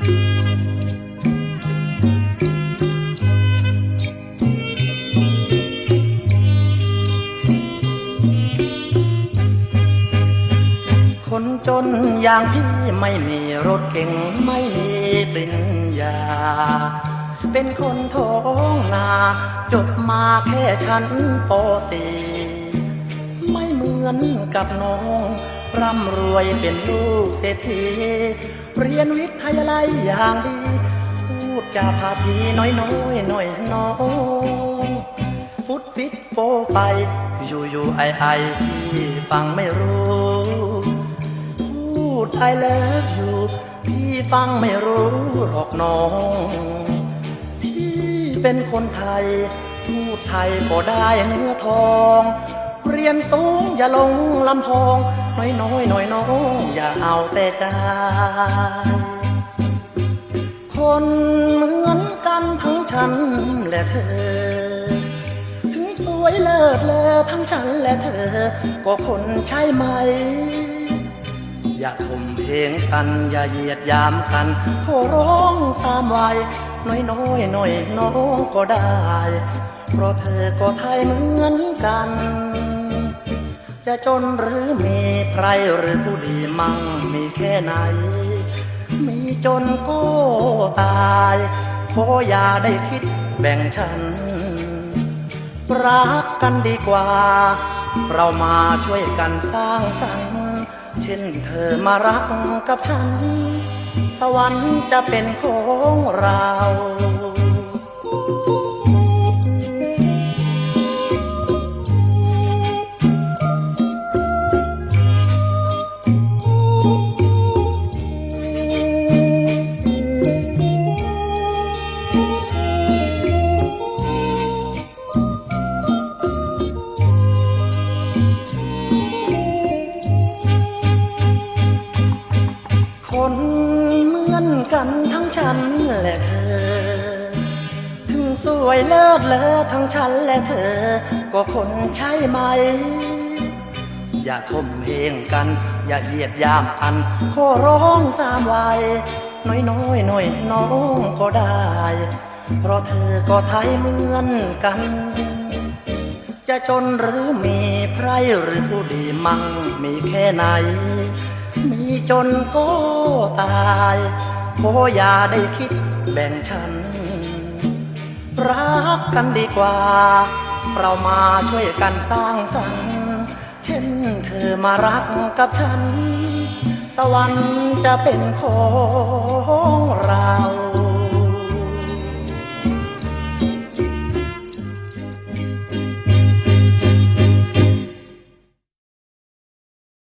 คนจนอย่างพี่ไม่มีรถเก่งไม่มีปริญญา เป็นคนท้องนา จบมาแค่ชั้นปสีไม่เหมือนกับน้อง ร่ำรวยเป็นลูกเศรษฐีเรียนวิทยาลัยอย่างดี พูดจาพาทีน้อยน้อยหน่อยน้องฟุตฟิตโฟไฟ อยู่อยู่ไอไอพี่ฟังไม่รู้ พูด I love you พี่ฟังไม่รู้หรอกน้อง พี่เป็นคนไทย พูดไทยก็ได้เนื้อทอง เรียนสูงอย่าลงลำพองน้อยน้อยน่อยน้องอย่าเอาแต่ใจคนเหมือนกันทั้งฉันและเธอ ถึงสวยเลิศเลอทั้งฉันและเธอ ก็คนใช่ไหม อย่าข่มเพลงกันอย่าเหยียดยามกันขอร้องตามวัยน้อยน้อยน่อยน้องก็ได้ เพราะเธอก็ไทยเหมือนกัน จะจนหรือมีใครหรือผู้ดีมั่งมีแค่ไหน มีจนก็ตายขออย่าได้คิดแบ่งฉัน รักกันดีกว่า เรามาช่วยกันสร้างสรรค์เช่นเธอมารักกับฉัน สวรรค์จะเป็นของเรา ทั้งฉันและเธอ ถึงสวยเลิศเลอทั้งฉันและเธอ ก็คนใช่ไหม อย่าข่มเพงกัน อย่าเหยียดยามกันขอร้องสามวัยน้อยน้อยหน่อยน้องก็ได้ เพราะเธอก็ไทยเหมือนกัน จะจนหรือมีไพรหรือผู้ดีมั่งมีแค่ไหน มีจนก็ตาย ขออย่าได้คิดแบ่งฉัน รักกันดีกว่า เรามาช่วยกันสร้างสรรค์เช่นเธอมารักกับฉัน สวรรค์จะเป็นของเรา